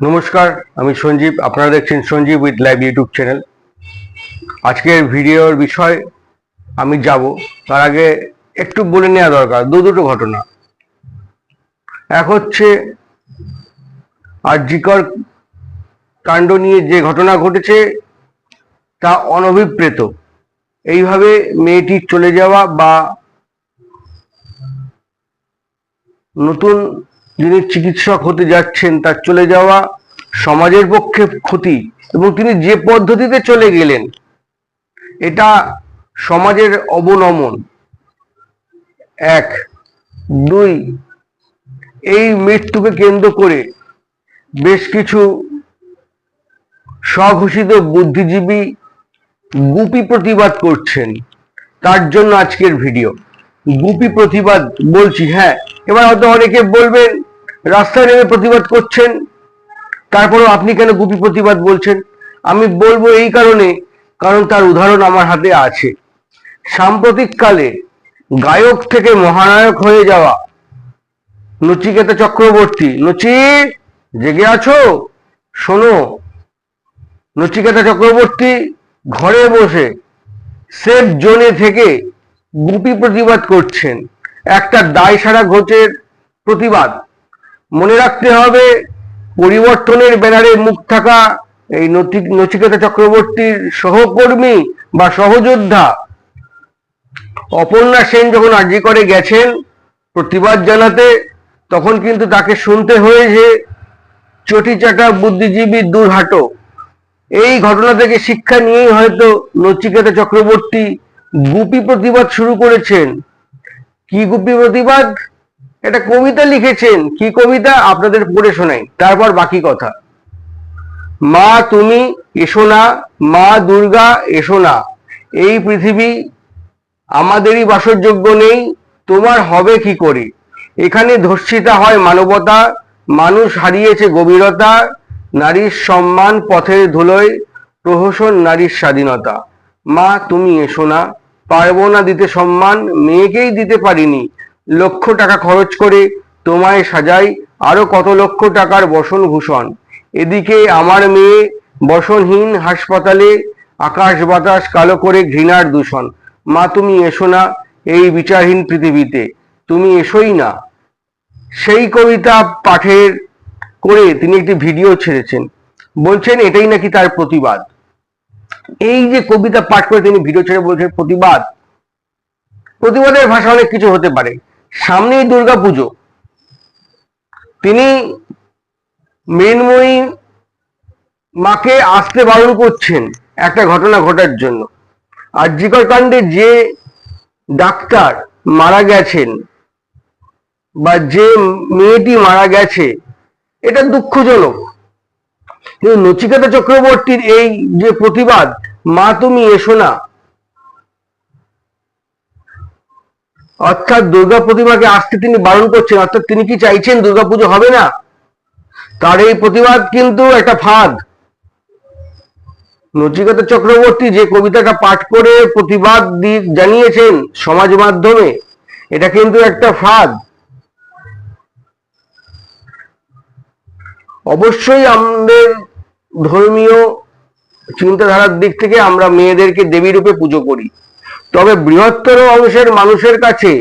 নমস্কার, আমি সঞ্জীব। আপনারা দেখছেন Sanjeev with live YouTube channel. আজকের ভিডিওর বিষয় আমি যাব। তার আগে একটু বলে নেওয়া দরকার, দু দুটো ঘটনা। এক হচ্ছে, আরজিকর কাণ্ড নিয়ে যে ঘটনা ঘটেছে, তা অনভিপ্রেত। এইভাবে মেয়েটির চলে যাওয়া বা নতুন যিনি চিকিৎসক হতে যাচ্ছেন, তার চলে যাওয়া সমাজের পক্ষে ক্ষতি এবং তিনি যে পদ্ধতিতে চলে গেলেন, এটা সমাজের অবনমন। এক। দুই, এই মৃত্যুকে কেন্দ্র করে বেশ কিছু স্বঘোষিত বুদ্ধিজীবী গুপি প্রতিবাদ করছেন। তার জন্য আজকের ভিডিও। গুপি প্রতিবাদ বলছি হ্যাঁ এবার হয়তো অনেকে বলবেন রাস্তায় নেমে প্রতিবাদ করছেন, তারপরেও আপনি কেন গুপি প্রতিবাদ বলছেন? আমি বলব এই কারণে, কারণ তার উদাহরণ আমার হাতে আছে। সাম্প্রতিককালে গায়ক থেকে মহানায়ক হয়ে যাওয়া নচিকেতা চক্রবর্তী, নচি, জেগে আছো? শোনো, নচিকেতা চক্রবর্তী ঘরে বসে সেফ জোনে থেকে গুপি প্রতিবাদ করছেন। একটা দায় সারা ঘোচের প্রতিবাদ। মনে রাখতে হবে, পরিবর্তনের ব্যানারে মুখ থাকা এই নচিকেতা চক্রবর্তীর সহকর্মী বা সহযোদ্ধা অপর্ণা সেন যখন আর্জি করে গেছেন প্রতিবাদ জানাতে, তখন কিন্তু তাকে শুনতে হয়েছে চটি চাটা বুদ্ধিজীবী দুর্হাটো। এই ঘটনা থেকে শিক্ষা নিয়েই হয়তো নচিকেতা চক্রবর্তী গুপি প্রতিবাদ শুরু করেছেন। কি গুপি প্রতিবাদ? একটা কবিতা লিখেছেন। কি কবিতা? আপনাদের পড়ে শোনাই। তারপর বাকি কথা। মা তুমি এসো না, মা দুর্গা এসো না। এই পৃথিবী আমাদেরই বাসযোগ্য নেই, তোমার হবে কি করে? এখানে ধর্ষিতা হয় মানবতা, মানুষ হারিয়েছে গভীরতা, নারীর সম্মান পথের ধুলোয় প্রহসন নারীর স্বাধীনতা। মা তুমি এসো না, পারব না দিতে সম্মান, মেয়েকেই দিতে পারিনি লক্ষ টাকা খরচ করে তোমায় সাজাই, আরও কত লক্ষ টাকার বসন ভূষণ এদিকে আমার মেয়ে বসনহীন হাসপাতালে আকাশ বাতাস কালো করে ঘৃণার দূষণ। মা, তুমি এসো না এই বিচারহীন পৃথিবীতে। তুমি এসোই না। সেই কবিতা পাঠের করে তিনি একটি ভিডিও ছেড়েছেন। বলছেন, এটাই নাকি তার প্রতিবাদ? এই যে কবিতা পাঠ করে তিনি ভিডিও ছেড়ে বলছেন, প্রতিবাদ? প্রতিবাদের ভাষা অনেক কিছু হতে পারে। সামনেই দুর্গা পুজো। তিনি মৃন্ময়ী মাকে আসতে বারণ করছেন একটা ঘটনা ঘটার জন্য। আর জিকর কাণ্ডে যে ডাক্তার মারা গেছেন বা যে মেয়েটি মারা গেছে, এটা দুঃখজনক। কিন্তু নচিকেতা চক্রবর্তীর এই যে প্রতিবাদ, মা তুমি এসো না অর্থাৎ দুর্গা প্রতিমাকে আসতে তিনি বারণ করছেন, অর্থাৎ তিনি কি চাইছেন দুর্গাপুজো হবে না? তার এই প্রতিবাদ কিন্তু একটা ফাঁদ। নচিকেতা চক্রবর্তী যে কবিতাটা পাঠ করে প্রতিবাদ জানিয়েছেন সমাজ মাধ্যমে, এটা কিন্তু একটা ফাঁদ। অবশ্যই আমাদের ধর্মীয় চিন্তাধারার দিক থেকে আমরা মেয়েদেরকে দেবী রূপে পুজো করি। তবে বৃহত্তর অংশের মানুষের কাছে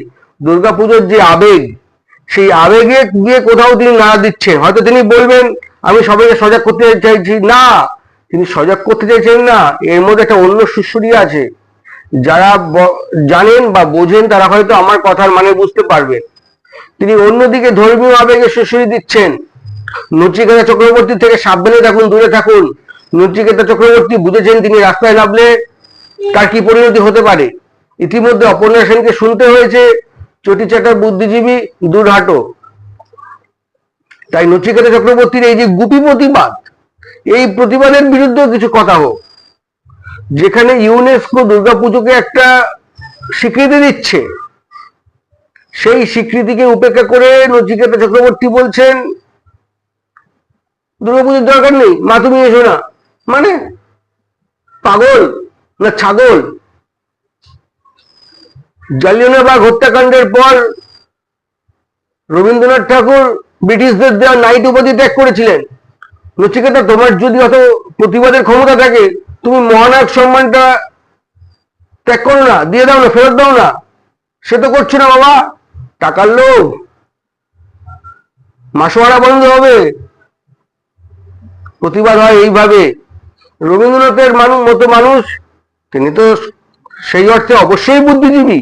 দুর্গাপুজোর যে আবেগ, সেই আবেগে গিয়ে কোথাও তিনি নাড়া দিচ্ছেন। হয়তো তিনি বলবেন, আমি সবাইকে সজাগ করতে চাইছি। না, তিনি সজাগ করতে চাইছেন না। এর মধ্যে একটা অন্য সুশ্রী আছে। যারা জানেন বা বোঝেন, তারা হয়তো আমার কথার মানে বুঝতে পারবেন তিনি অন্যদিকে ধর্মীয় আবেগে সুশ্রী দিচ্ছেন। নচিকেতা চক্রবর্তী থেকে সাবধানে থাকুন, দূরে থাকুন। নচিকেতা চক্রবর্তী বুঝেছেন তিনি রাস্তায় নামলে তার কি পরিণতি হতে পারে? ইতিমধ্যে অপর্ণা সেনকে শুনতে হয়েছে চটি চাটার বুদ্ধিজীবী দুর্হাটো তাই নচিকেতা চক্রবর্তীর এই যে গুপি প্রতিবাদ, এই প্রতিবাদের বিরুদ্ধেও কিছু কথা হোক। যেখানে ইউনেস্কো দুর্গাপুজোকে একটা স্বীকৃতি দিচ্ছে, সেই স্বীকৃতিকে উপেক্ষা করে নচিকেতা চক্রবর্তী বলছেন, দুর্গাপুজোর দরকার নেই, মা তুমি এসো না। মানে পাগল? না ছাগল। জালিয়ানবাগ হত্যাকাণ্ডের পর রবীন্দ্রনাথ ঠাকুর ব্রিটিশদের দেওয়া নাইট উপাধি ত্যাগ করেছিলেন। নচিকেতা তোমার যদি অত প্রতিবাদের ক্ষমতা থাকে, তুমি মহানায়ক সম্মানটা ত্যাগ করো না, দিয়ে দাও না, ফেরত দাও না। সে তো করছে না বাবা, টাকার লোভ। মাসোয়ারা বন্ধ হবে। প্রতিবাদ হয় এইভাবে। রবীন্দ্রনাথের মানুষ মতো মানুষ তিনি তো সেই অর্থে অবশ্যই বুদ্ধিজীবী।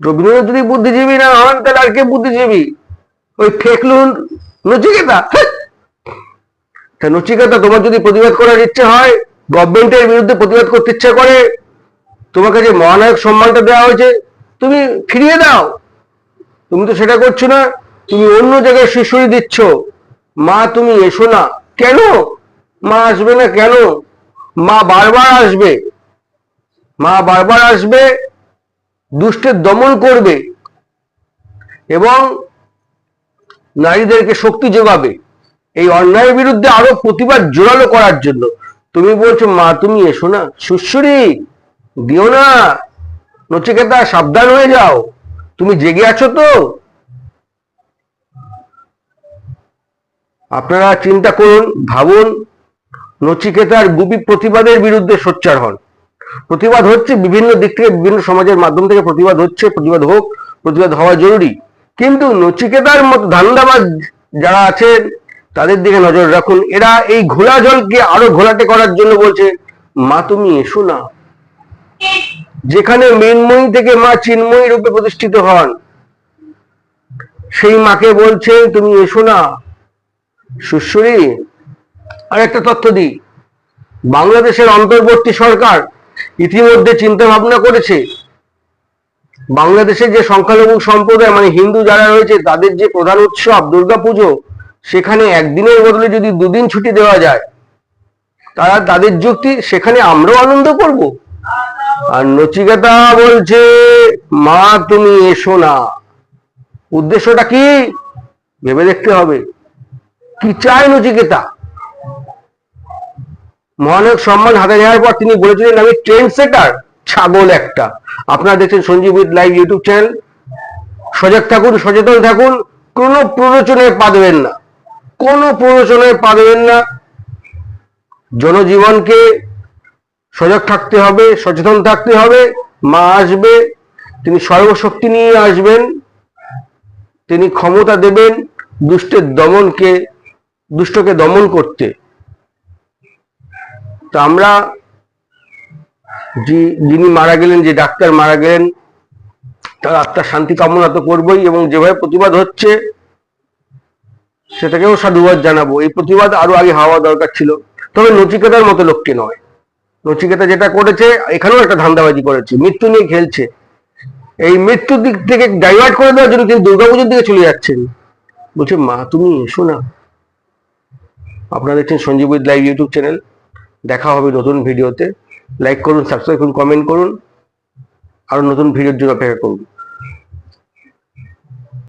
রবীন্দ্রনাথ যদি বুদ্ধিজীবী না হন, তাহলে আর কে বুদ্ধিজীবী? ওই ফেকলুন নচিকেতা। তা নচিকেতা, তোমার যদি প্রতিবাদ করার ইচ্ছে হয় গভর্নমেন্টের বিরুদ্ধে প্রতিবাদ করতে ইচ্ছে করে, তোমাকে যে মহানায়ক সম্মানটা দেওয়া হয়েছে, তুমি ফিরিয়ে দাও। তুমি তো সেটা করছ না, তুমি অন্য জায়গায় শিশুরি দিচ্ছ। মা, তুমি এসো না। কেন? মা আসবে না কেন? মা বারবার আসবে। মা বারবার আসবে দুষ্টের দমন করবে এবং নারীদেরকে শক্তি যোগাবে। এই অন্যায়ের বিরুদ্ধে আরও প্রতিবাদ জোরালো করার জন্য। তুমি বলছো, মা, তুমি এসো না। সুশ্বরী দিও না। নচিকেতা, সাবধান হয়ে যাও। তুমি জেগে আছো তো? আপনারা চিন্তা করুন, ভাবুন, নচিকেতার গুপি প্রতিবাদের বিরুদ্ধে সোচ্চার হন। প্রতিবাদ হচ্ছে, বিভিন্ন দিক থেকে বিভিন্ন সমাজের মাধ্যম থেকে প্রতিবাদ হচ্ছে, প্রতিবাদ হোক, প্রতিবাদ হওয়া জরুরি। কিন্তু নচিকেতার মতো ধান্দাবাজ যারা আছেন, তাদের দিকে নজর রাখুন। এরা এই ঘোলা জলকে আরও ঘোলাটে করার জন্য বলছে, মা, তুমি এসো না। যেখানে মৃন্ময়ী থেকে মা চিন্ময়ী রূপে প্রতিষ্ঠিত হন, সেই মাকে বলছে, তুমি এসো না। সুশ্বরী আর একটা তথ্য দিই। বাংলাদেশের অন্তর্বর্তী সরকার ইতিমধ্যে চিন্তা ভাবনা করেছে, বাংলাদেশের যে সংখ্যালঘু সম্প্রদায় মানে হিন্দু যারা রয়েছে, তাদের যে প্রধান উৎসব দুর্গাপুজো সেখানে একদিনের বদলে যদি দুদিন ছুটি দেওয়া যায়, তারা তাদের যুক্তি, সেখানে আমরাও আনন্দ করব। আর নচিকেতা বলছে, মা, তুমি এসো না। উদ্দেশ্যটা কি? ভেবে দেখতে হবে। কি চায় নচিকেতা? মহানায়ক সম্মান হাতে নেওয়ার পর তিনি বলেছিলেন, আমি ট্রেন্ড সেটার ছাগল একটা। আপনারা দেখছেন Sanjeev with live YouTube channel. সজাগ থাকুন, সচেতন থাকুন, কোনো প্ররোচনায় পা দেবেন না। কোনো প্ররোচনায় পা দেবেন না। জনজীবনকে সজাগ থাকতে হবে, সচেতন থাকতে হবে। মা আসবে, তিনি সর্বশক্তি নিয়ে আসবেন। তিনি ক্ষমতা দেবেন দুষ্টের দমনকে, দুষ্টকে দমন করতে। তো আমরা যিনি মারা গেলেন, যে ডাক্তার মারা গেলেন, তার আত্মার শান্তি কামনা তো করবোই এবং যেভাবে প্রতিবাদ হচ্ছে, সেটাকেও সাধুবাদ জানাব। এই প্রতিবাদ আরও আগে হওয়া দরকার ছিল। তবে নচিকেতার মতো লোকটি নয়। নচিকেতা যেটা করেছে, এখানেও একটা ধান্দাবাজি করেছে, মৃত্যু নিয়ে খেলছে। এই মৃত্যুর দিক থেকে ডাইভার্ট করে দেওয়ার জন্য তিনি দুর্গাপুজোর দিকে চলে যাচ্ছেন। বলছে, মা, তুমি এসো না। আপনারা দেখছেন সঞ্জীব লাইভ ইউটিউব চ্যানেল। দেখা হবে নতুন ভিডিওতে। লাইক করুন সাবস্ক্রাইব করুন কমেন্ট করুন। আরও নতুন ভিডিওর জন্য অপেক্ষা করুন।